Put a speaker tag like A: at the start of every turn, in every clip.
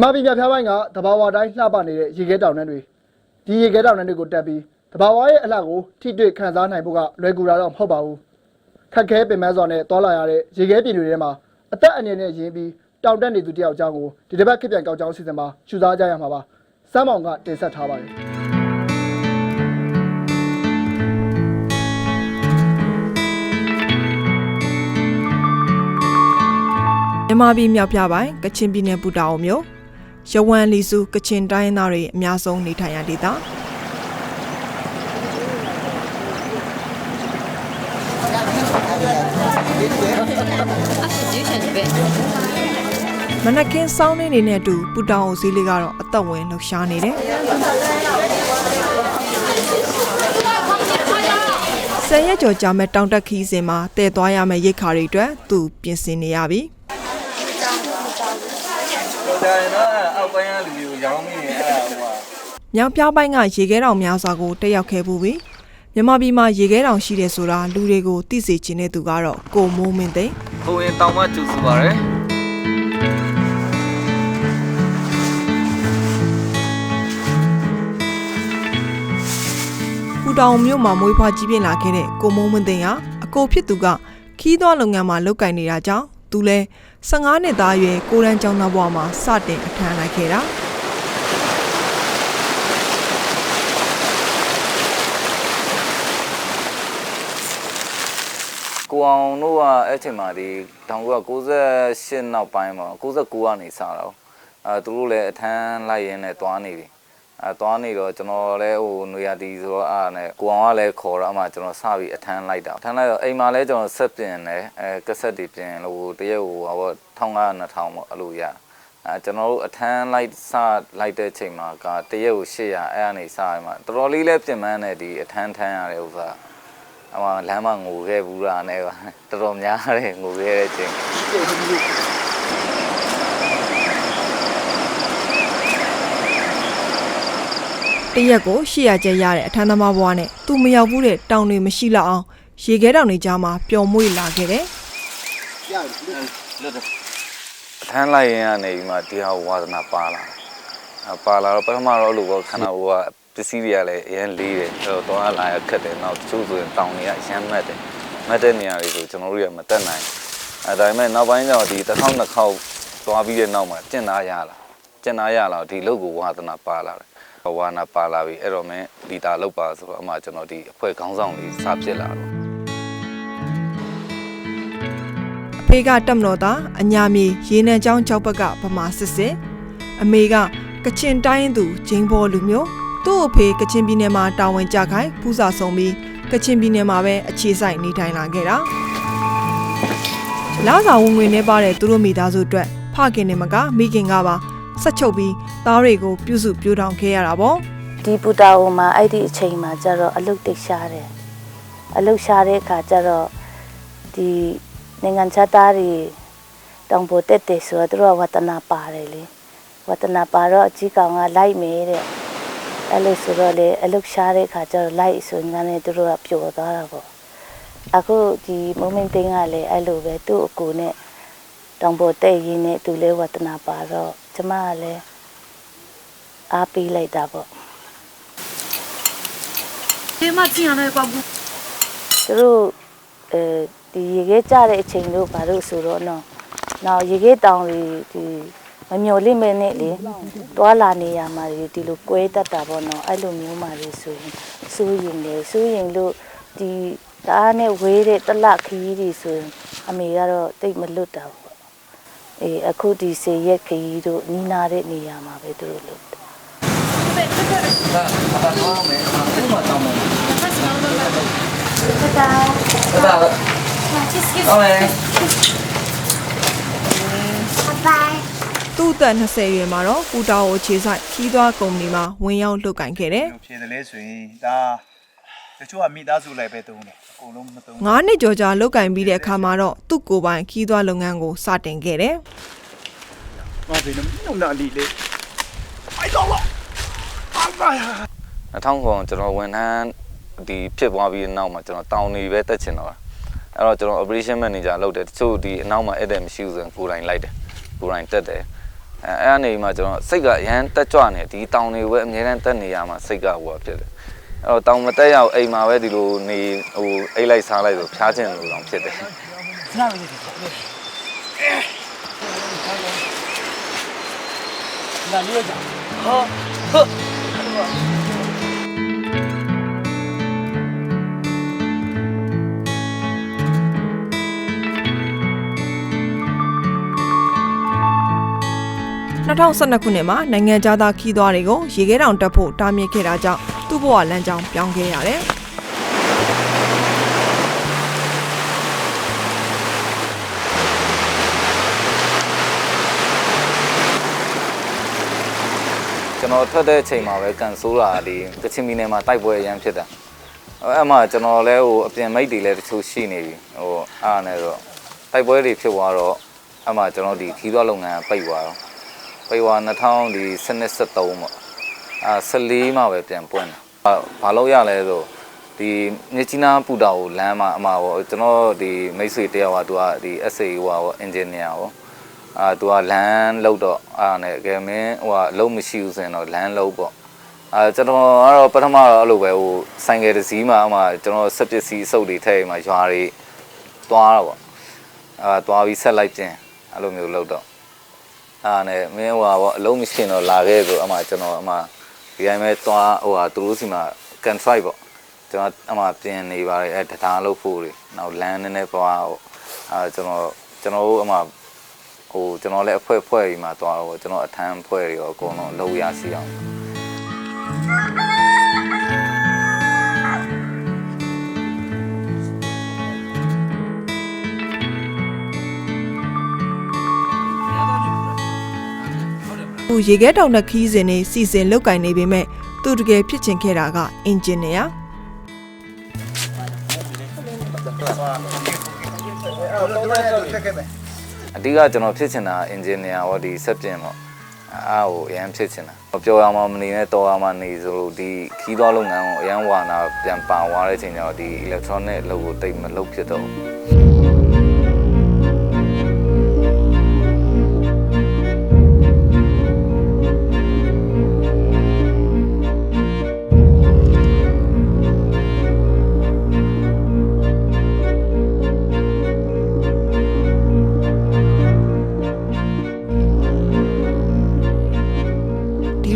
A: မြန်မာပြည်မြောက်ဖျားပိုင်းကတဘာဝတိုင်းလှပနေတဲ့ရေခဲတောင်တန်းတွေဒီရေခဲတောင်တန်းတွေကိုတက်ပြီးတဘာဝရဲ့အလှကိုထိတွေ့ခံစားနိုင်ဖို့ကလွယ်ကူတာတော့မဟုတ်ပါဘူးခက်ခဲပင်ပန်းစွာနဲ့တွာလာရတဲ့ရေခဲပြင်တွေထဲမှာအသက်အန္တရာယ်နဲ့ရင်းပြီးတောင်တက်နေသူတယောက်အကြောင်းကိုဒီတစ်ပတ်ခေတ်ပြန်ကောက်ကြောင်းစီစဉ်မှာရှုစားကြရမှာပါစမ်းမောင်ကတင်ဆက်ထားပါတယ်
B: မြန်မာပြည်မြောက်ပြပိုင်းကချင်ပြည်နယ်ပူတာအိုမြို့ ရဝမ်လီစုကချင်တိုင်းရင်းသားတွေအများဆုံးနေထိုင်ရာဒေသမနက်ခင်းစောင်းနေနေတဲ့အတူပူတာအိုဈေးလေးကတော့အသက်ဝင်လှူရှားနေတယ်ဆယ်ရက်ကျော်ကြာမဲ့တောင်တက်ခီးစဉ်မှာတည်သွားရမယ့်ရိတ်ခါတွေအတွက်သူပြင်ဆင်နေရပြီ
C: တော်ကြရင်တော့အဲ့အောက်ပိုင်းကလူတွေကိုရောင်းမိနေအဲ့ဒါဟိုဟာ
B: မြောင်ပြားပိုင်းကရေခဲတောင်များစွာကိုတက်ရောက်ခဲ့ပူပြီးမြန်မာပြည်မှာရေခဲတောင်ရှိတယ်ဆိုတာလူတွေကိုသိစေချင်တဲ့သူကတော့ကိုမိုးမင်းသိန်း
C: ကိုရင်တောင်မှကျူစုပါရယ်
B: ပူတောင်မြို့မှာမွေးဖွားကြီးပြင်းလာခဲ့တဲ့ကိုမိုးမင်းသိန်းဟာအကိုဖြစ်သူကခီးသွွားလုပ်ငန်းမှာလုပ်ကင်နေတာကြောင့်သူလဲ 15နှစ်သားအရွယ်ကိုရန်ကျောင်းသားဘဝမှာစတင်အထမ်းလိုက်ခဲ့တာ
C: ကိုအောင်တို့ကအဲ့ချိန်မှာဒီ1998နောက်ပိုင်းမှာ69ကနေစတာ哦အဲသူတို့လည်းအထမ်းလိုက်ရင်းနဲ့တွားနေပြီ အဲတွားနေတော့ကျွန်တော်လည်းဟိုနွေရတီဆိုတော့အားနဲ့ကိုအောင်ကလည်းခေါ်တော့အမှကျွန်တော်စပြီးအထမ်းလိုက်တာအထမ်းလိုက်တော့အိမ်မှာလည်းကျွန်တော်ဆက်ပြင်တယ်အဲကက်ဆက်တွေပြင်လို့တရက်ဟိုဟော1500 2000ပေါ့အဲ့လိုရအဲကျွန်တော်တို့အထမ်းလိုက်စလိုက်တဲ့ချိန်မှာကတရက်ကို800အဲ့အနေစရမှာတော်တော်လေးလည်းပြင်ပန်းတယ်ဒီအထမ်းထမ်းရတဲ့ဥစ္စာအမလမ်းမငိုခဲ့ဘူးတာနဲ့ပါတော်တော်များတယ်ငိုခဲ့တဲ့ချိန်
B: တရက်ကို800ကျပ်ရတဲ့အထမ်းသမားဘဝနဲ့သူမရောက်ဘူးတဲ့တောင်တွေမရှိလောက်အောင်ရေခဲတောင်တွေကြားမှာပျော်မွေ့လာခဲ့တယ်
C: အထမ်းလိုက်ရင်ကနေဒီမှာတရားဝါသနာပါလာအပါလာတော့ပထမတော့လို့ပေါ့ခဏဟိုကပစ္စည်းတွေကလည်းအရင်လေးတယ်အဲ့တော့တော့လာရခက်တယ်နောက်တချို့ဆိုရင်တောင်တွေကအရင်မတ်တယ်မတ်တဲ့နေရာတွေဆိုကျွန်တော်တို့ရမတက်နိုင်အဲဒါပေမဲ့နောက်ပိုင်းကျတော့ဒီတစ်ခေါက်နှစ်ခေါက်သွားပြီးတဲ့နောက်မှာကျင့်သားရလာကျင့်သားရလာဒီလုတ်ကိုဝါသနာပါလာတယ် ဝါနာပါလာပြီအဲ့တော့မင်းဒီတာလောက်ပါဆိုတော့အမှကျွန်တော်ဒီအဖွဲ့ခေါင်းဆောင်လေးစဖြစ်လာတော့
B: အဖေကတက်မတော်သားအညာမြေရေနံချောင်းကြောက်ဘက်ကဗမာစစ်စစ်အမေကကချင်တိုင်းသူဂျင်းဘောလူမျိုးသူ့အဖေကချင်ပြည်နယ်မှာတာဝန်ကြခိုင်ပူစာဆုံးပြီးကချင်ပြည်နယ်မှာပဲအခြေစိုက်နေထိုင်လာခဲ့တာလာစာဝင်ငွေနဲ့ပါတဲ့သူတို့မိသားစုအတွက်ဖခင်နဲ့မကမိခင်ကပါ ဆက်ချုပ်ပြီးသားတွေကိုပြုစုပြိုးထောင်ခဲ့ရတာပေါ့
D: ဒီပူတာဝမှာအဲ့ဒီအချိန်မှာကျတော့အလုတ်တိတ်ရှားတယ်အလုတ်ရှားတဲ့အခါကျတော့ဒီနိုင်ငံခြားသားတွေတောင်ပေါ်တက်တယ်ဆိုတော့သူတို့ကဝတ္တနာပါတယ်လေဝတ္တနာပါတော့အကြီးကောင်ကလိုက်မယ်တဲ့အဲ့လိုဆိုတော့လေအလုတ်ရှားတဲ့အခါကျတော့လိုက်ဆိုရင်လည်းသူတို့ကပျော်သွားတာပေါ့အခုဒီမုံမင်းသိန်းကလည်းအဲ့လိုပဲသူ့အကူနဲ့တောင်ပေါ်တက်ရင်းနဲ့သူလည်းဝတ္တနာပါတော့ကျမကလည်းအားပေးလိုက်တာပေါ့
E: ဒီမှာကြည့်ရတဲ့ကွာဘူး
D: သူတို့အဲဒီရေခဲကြတဲ့အချိန်တို့ဘာလို့ဆိုတော့နော်နောက်ရေခဲတောင်တွေဒီမမျော်လင့်မဲနဲ့လေတွာလာနေရမှာတွေဒီလိုကွဲတတ်တာပေါ့နော်အဲ့လိုမျိုးမှလေဆိုရင်စိုးရင်လေစိုးရင်လို့ဒီတအားနဲ့ဝေးတဲ့တလခရီးတွေဆိုရင်အမေကတော့တိတ်မလွတ်တာပေါ့ အေးအခုဒီစေရက်ခရီးတို့နီးနာတဲ့နေရာမှာပဲသူတို့လွတ်တယ်
C: ဒါအပါတော့မယ်အဲ့မှာတောင်းမယ်
E: တာ
C: ဒါတော့
E: ချစ်စကစ်
C: တောင်းမယ်
E: ဘိုင်
B: သူ့အသက်20ရွယ်မှာတော့ပူတာအိုအခြေဆိုင်ခီးသွွားကုမ္ပဏီမှာဝင်ရောက်လုပ်ကင်ခဲ့တယ်
F: ဖြေတယ်လဲဆိုရင်ဒါတချို့ကမိသားစုလိုက်ပဲတုံးတယ် အကုန်လုံးမတုံး။
B: ၅နှစ်ကျော်ကြာလုပ်ကင်ပြီးတဲ့အခါမှာတော့သူ့ကိုယ်ပိုင်ခီးသွွားလုပ်ငန်းကိုစတင်ခဲ့တယ်
F: ဘာဖြစ်လဲမနာလီလေအိုက်တော့လာအာမယာ
C: 2000ခွန်ကျွန်တော်ဝန်ထမ်းဒီဖြစ်သွားပြီးတဲ့နောက်မှာကျွန်တော်တောင်းနေပဲတက်ချင်တော့အဲ့တော့ကျွန်တော် operation manager လုပ်တယ်တချို့ဒီအနောက်မှာအဲ့တဲ့မရှိဘူးဆိုရင်ကိုယ်တိုင်လိုက်တယ်ကိုယ်တိုင်တက်တယ်အဲအဲ့အနေမှာကျွန်တော်စိတ်ကအရန်တက်ကြွနေဒီတောင်တွေပဲအများတန်းတက်နေရမှာစိတ်ကဟိုဖြစ်တယ် အဲ့တော့တောင်မတက်ရအောင်အိမ်မှာပဲဒီလိုနေဟိုအိတ်လိုက်စားလိုက်ဆိုဖျားချင်လို့တော့ဖြစ်တယ်
B: 2012ခုနှစ်မှာနိုင်ငံခြားသားခီးသွားတွေကိုရေခဲတောင်တက်ဖို့တားမြစ်ခဲ့တာကြောင့် သူ့ဘဝလမ်းကြောင်းပြောင်းခဲ့ရတယ်။
C: ကျွန်တော်ထွက်တဲ့အချိန်မှာပဲကန်ဆိုးလာဒီကချင်ပြည်နယ်မှာတိုက်ပွဲအရန်ဖြစ်တာအဲ့မှာကျွန်တော်လည်းဟိုအပြင်မိတ်တွေလည်းတချို့ရှိနေပြီဟိုအားနဲ့တော့တိုက်ပွဲတွေဖြစ်သွားတော့အဲ့မှာကျွန်တော်ဒီခီးသွွားလုပ်ငန်းပိတ်သွားတော့ပိတ်သွား2000ဒီ73ပေါ့ အာ14မှာပဲပြန်ပွင့်တာဘာလို့ရလဲဆိုဒီမြကြီးနားပူတာကိုလမ်းမှာအမှာပေါ့ကျွန်တော်ဒီမိတ်ဆွေတယောက်ကသူကဒီ SA ဟိုပါပေါ့ engineer ပေါ့အာသူကလမ်းလောက်တော့အာနဲ့ကဲမင်းဟိုကအလုံးမရှိဘူးဆိုရင်တော့လမ်းလောက်ပေါ့အာကျွန်တော်ကတော့ပထမတော့အဲ့လိုပဲဟိုဆိုင်ကယ်တစ်စီးမှာအမှကျွန်တော်ဆက်ပစ္စည်းအစုပ်တွေထည့်မှာရွာတွေသွားတော့ပေါ့အာသွားပြီးဆက်လိုက်ပြင်အဲ့လိုမျိုးလောက်တော့အာနဲ့မင်းဟိုကပေါ့အလုံးမရှိရင်တော့လာခဲ့ဆိုအမှကျွန်တော်အမှ ဒီတိုင်းပဲသွားဟိုကသူတို့စီမှာ confide ပေါ့ကျွန်တော်အမှပြင်နေပါတယ်အဲတရားလို့ဖို့တွေနောက်လမ်းနည်းနည်းသွားပေါ့အာကျွန်တော်ကျွန်တော်တို့အမှဟိုကျွန်တော်လည်းအဖွဲဖွဲပြီးမှသွားတော့ကျွန်တော်အထမ်းဖွဲတွေရောအကုန်လုံးလုံးရစီအောင်
B: ရေခဲတောင်တက်ခီးစဉ်နေစီစဉ်လုတ်ကင်နေပေမဲ့သူတကယ်ဖြစ်ချင်ခဲ့တာကအင်ဂျင်နီယာ
C: အဓိကကျွန်တော်ဖြစ်ချင်တာအင်ဂျင်နီယာရောဒီဆက်ပြင်ပေါ့အားကိုအရန်ဖြစ်ချင်တာပြောရမှမနေနဲ့တော်ရမှနေဆိုလို့ဒီခီးသွားလုပ်ငန်းကိုအရန်ဝါနာပြန်ပါသွားတဲ့ချိန်ကျတော့ဒီ electronic အလုပ်ကိုတိတ်မလုပ်ဖြစ်တော့ဘူး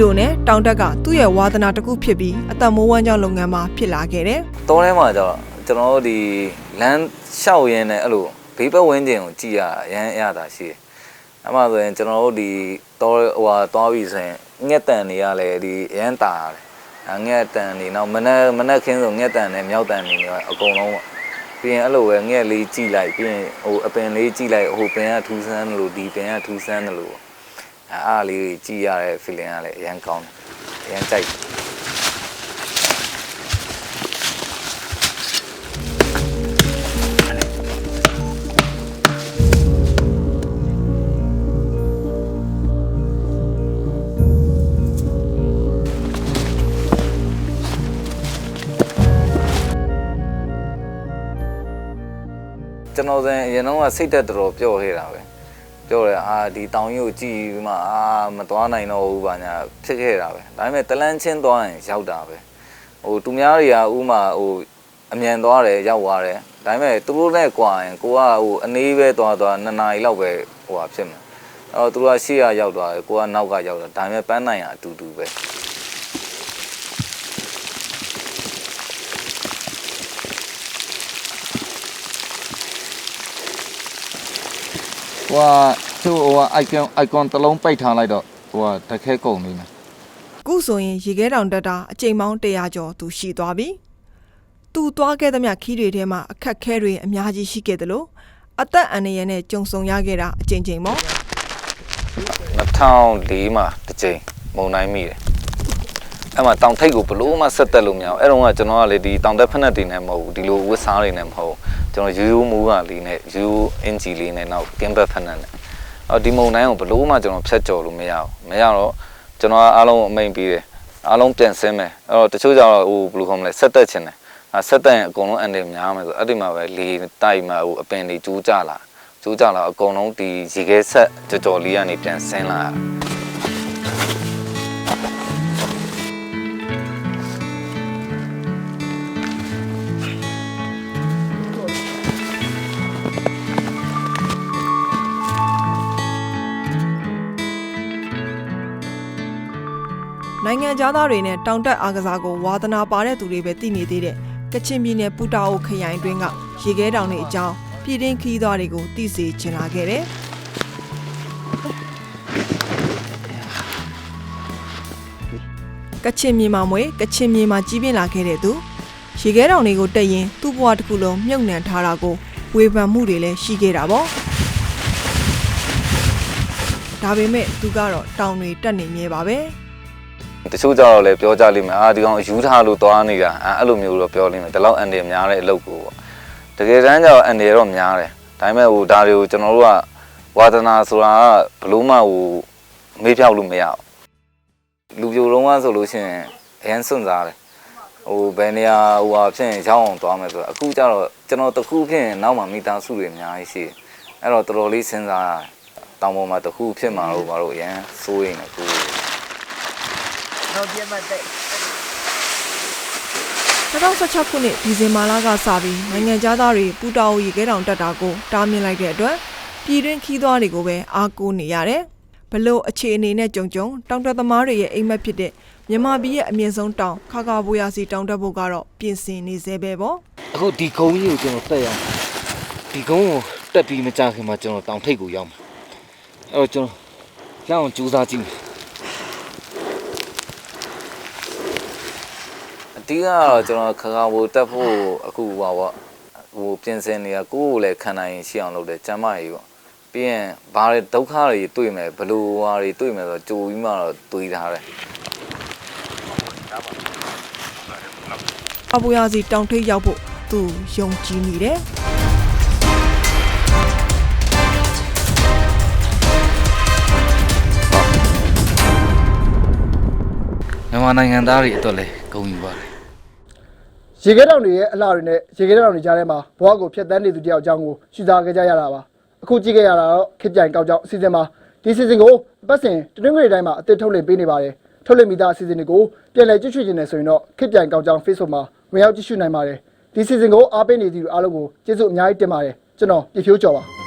B: လိုနဲ့တောင်တက်ကသူ့ရဲ့ဝါသနာတစ်ခုဖြစ်ပြီးအသက်မိုးဝမ်းကြောင်းလုပ်ငန်းမှာဖြစ်လာခဲ့တယ်
C: တောထဲမှာကျတော့ကျွန်တော်တို့ဒီလမ်းလျှောက်ရင်းနဲ့အဲ့လိုဘေးပတ်ဝန်းကျင်ကိုကြည့်ရတာအရန်အရသာရှိတယ်။အဲ့မှာဆိုရင်ကျွန်တော်တို့ဒီတောဟိုဟာသွားပြီဆိုရင်ငှက်တန်တွေရလဲဒီအရန်တာရတယ်။အငှက်တန်တွေနောက်မနက်မနက်ခင်းဆိုငှက်တန်နဲ့မြောက်တန်တွေနေအကုန်လုံးပေါ့။ပြီးရင်အဲ့လိုပဲငှက်လေးကြည့်လိုက်ပြီးရင်ဟိုအပင်လေးကြည့်လိုက်ဟိုပင်ကထူးဆန်းတယ်လို့ဒီပင်ကထူးဆန်းတယ်လို့ပေါ့။ အဲ့အားလေးကြည့်ရတဲ့ feeling ကလည်းအရန်ကောင်းတယ်။အရန်ကြိုက်တယ်ကျွန်တော်ဆိုရင်အရင်တော့ကစိတ်သက်တော်တော်ပျော့ခဲ့တာပဲ ပျော့တယ်အာဒီတောင်ကြီးကိုကြည့်ပြီးမှအာမသွားနိုင်တော့ဘူးပါညာဖြစ်ခဲ့တာပဲဒါပေမဲ့တလန်းချင်းသွားရင်ရောက်တာပဲဟိုသူများတွေကဥမာဟိုအမြန်သွားတယ်ရောက်သွားတယ်ဒါပေမဲ့သူတို့နဲ့ကွာရင်ကိုကဟိုအနေပဲသွားသွားနှစ်နာရီလောက်ပဲဟိုဟာဖြစ်မှာအဲ့တော့သူတို့ကရှေ့ကရောက်သွားတယ်ကိုကနောက်ကရောက်တာဒါပေမဲ့ပန်းနိုင်ရအတူတူပဲ ဟိုကသူ့ဟိုက icon icon တစ်လုံးပိတ်ထားလိုက်တော့ဟိုကတခဲကုန်နေတယ်
B: အခုဆိုရင်ရေခဲတောင်တက်တာအချိန်ပေါင်း100ကျော်သူရှိသွားပြီသူသွားခဲ့သမျှခီးတွေထဲမှာအခက်ခဲတွေအများကြီးရှိခဲ့တယ်လို့အသက်အန္တရာယ်နဲ့ကြုံဆုံရခဲ့တာအချိန်ချင်းပေါ့
C: 2004မှာတစ်ကြိမ်မုံတိုင်းမိတယ် အဲ့မှာတောင်ထိပ်ကိုဘလို့မှဆက်တက်လို့မရအောင်အဲ့တော့ကကျွန်တော်ကလေဒီတောင်တက်ဖက်နဲ့တင်နေမဟုတ်ဘူးဒီလိုဝစ်စားတွေနဲ့မဟုတ်ဘူးကျွန်တော်ရိုးရိုးမူးကလေးနဲ့ရိုးရိုးအင်ဂျီလေးနဲ့နောက်ကင်းဘက်ဖက်နဲ့အော်ဒီမုံတိုင်းကိုဘလို့မှကျွန်တော်ဖြတ်ကျော်လို့မရအောင်မရတော့ကျွန်တော်ကအားလုံးအမိန်ပြီးတယ်အားလုံးပြန်ဆင်းမယ်အဲ့တော့တချို့ကြတော့ဟိုဘယ်လိုခေါ်မလဲဆက်တက်ချင်တယ်အဲဆက်တက်ရင်အကုန်လုံးအန်တယ်များမယ်ဆိုအဲ့ဒီမှာပဲလေတိုက်မှာဟိုအပင်တွေကျိုးကြလာဟကျိုးကြလာအကုန်လုံးဒီရေခဲဆက်ကြော်ကြော်လေးကနေပြန်ဆင်းလာ
B: နိုင်ငံသားတွေနဲ့တောင်တက်အားကစားကိုဝါသနာပါတဲ့သူတွေပဲသိနေသေးတဲ့ကချင်ပြည်နယ်ပူတာအိုခရိုင်အတွင်းကရေခဲတောင်တွေအကြောင်းပြည်တွင်းခီးသွားတွေကိုသိစေချင်လာခဲ့တယ်ကချင်မြေမှာမွေကချင်မြေမှာကြီးပြင်းလာခဲ့တဲ့သူရေခဲတောင်တွေကိုတက်ရင်သူ့ဘဝတစ်ခုလုံးမြုပ်နှံထားတာကိုဝေဖန်မှုတွေလည်းရှိခဲ့တာပေါ့ဒါပေမဲ့သူကတော့တောင်တွေတက်နေမြဲပါပဲ
C: တချို့ကြတော့လည်းပြောကြလိမ့်မယ်အာဒီကောင်ယူထားလို့သွားနေတာအဲအဲ့လိုမျိုးတော့ပြောလိမ့်မယ်ဒီလောက်အန်တယ်များတဲ့အလုပ်ကိုပေါ့တကယ်တမ်းကျတော့အန်တယ်တော့များတယ်ဒါပေမဲ့ဟိုဒါတွေကိုကျွန်တော်တို့ကဝါသနာဆိုတာကဘလို့မှဟိုမေးဖြောက်လို့မရဘူးလူပြိုလုံးကဆိုလို့ရှိရင်အရန်စွန့်စားတယ်ဟိုဘယ်နေရာဟိုဟာဖြစ်ရင်ရောင်းအောင်သွားမယ်ဆိုတော့အခုကျတော့ကျွန်တော်တခုဖြစ်ရင်နောက်မှမိသားစုတွေအများကြီးရှိတယ်အဲ့တော့တော်တော်လေးစဉ်းစားရတယ်တောင်ပေါ်မှာတခုဖြစ်မှာလို့ဘာလို့အရန်စိုးရင်လည်းကို
B: 2016ခုနှစ်ဒီဇင်ဘာလကစပြီးနိုင်ငံသားတွေပူတာအိုရေခဲတောင်တက်တာကိုတားမြစ်လိုက်တဲ့အတွက်ပြည်တွင်းခီးသွားတွေကိုပဲအားကိုးနေရတယ်။ဘလို့အခြေအနေနဲ့ကြုံကြုံတောင်တက်သမားတွေရဲ့အိမ်မက်ဖြစ်တဲ့မြန်မာပြည်ရဲ့အမြင့်ဆုံးတောင်ခါခါဘိုယာစီတောင်တက်ဖို့ကတော့ပြင်ဆင်နေသေးပဲပေါ့
G: အခုဒီကုန်းကြီးကိုကျွန်တော်တက်ရအောင်ဒီကုန်းကိုတက်ပြီးမကြခင်မှာကျွန်တော်တောင်ထိပ်ကိုရောက်မှာအဲ့တော့ကျွန်တော်ရအောင်ကြိုးစားကြည့်မယ်
C: အတီးကတော့ကျွန်တော်ခါခါဘိုတက်ဖို့အခုဟိုပါပေါ့ဟိုပြင်ဆင်နေတာကိုယ့်ကိုယ်လည်းခံနိုင်ရင်ရှိအောင်လုပ်တယ်ကျမ်းမာရေးပေါ့ပြီးရင်ဘာတွေဒုက္ခတွေတွေ့မယ်ဘလို့ဟာတွေတွေ့မယ်ဆိုတော့ကြိုပြီးမှတော့တွေးထားတယ်။
B: ခါဘိုယာစီတောင်ထိပ်ရောက်ဖို့သူယုံကြည်နေတယ်။
G: မြန်မာနိုင်ငံသားတွေအတွက်လည်းဂုဏ်ယူပါတယ်
A: ရေခဲတောင်တွေရဲ့အလှတွေနဲ့ရေခဲတောင်တွေကြားထဲမှာဘဝကိုဖျက်ဆီးနေသူတယောက်အကြောင်းကိုရှင်းသားကြကြရတာပါအခုကြည့်ခဲ့ရတာတော့ခစ်ကြိုင်ကောက်ကြောင်အစီအစဉ်မှာဒီစီစဉ်ကိုပတ်စဉ်တနင်္ဂနွေတိုင်းမှာအသစ်ထုတ်လွှင့်ပေးနေပါတယ်ထုတ်လွှင့်ပြီးသားအစီအစဉ်တွေကိုပြန်လည်ကြည့်ရှုခြင်းနဲ့ဆိုရင်တော့ခစ်ကြိုင်ကောက်ကြောင် Facebook မှာဝင်ရောက်ကြည့်ရှုနိုင်ပါတယ်ဒီစီစဉ်ကိုအားပေးနေသူအားလုံးကိုကျေးဇူးအများကြီးတင်ပါတယ်ကျွန်တော်ပြဖြိုးကျော်ပါ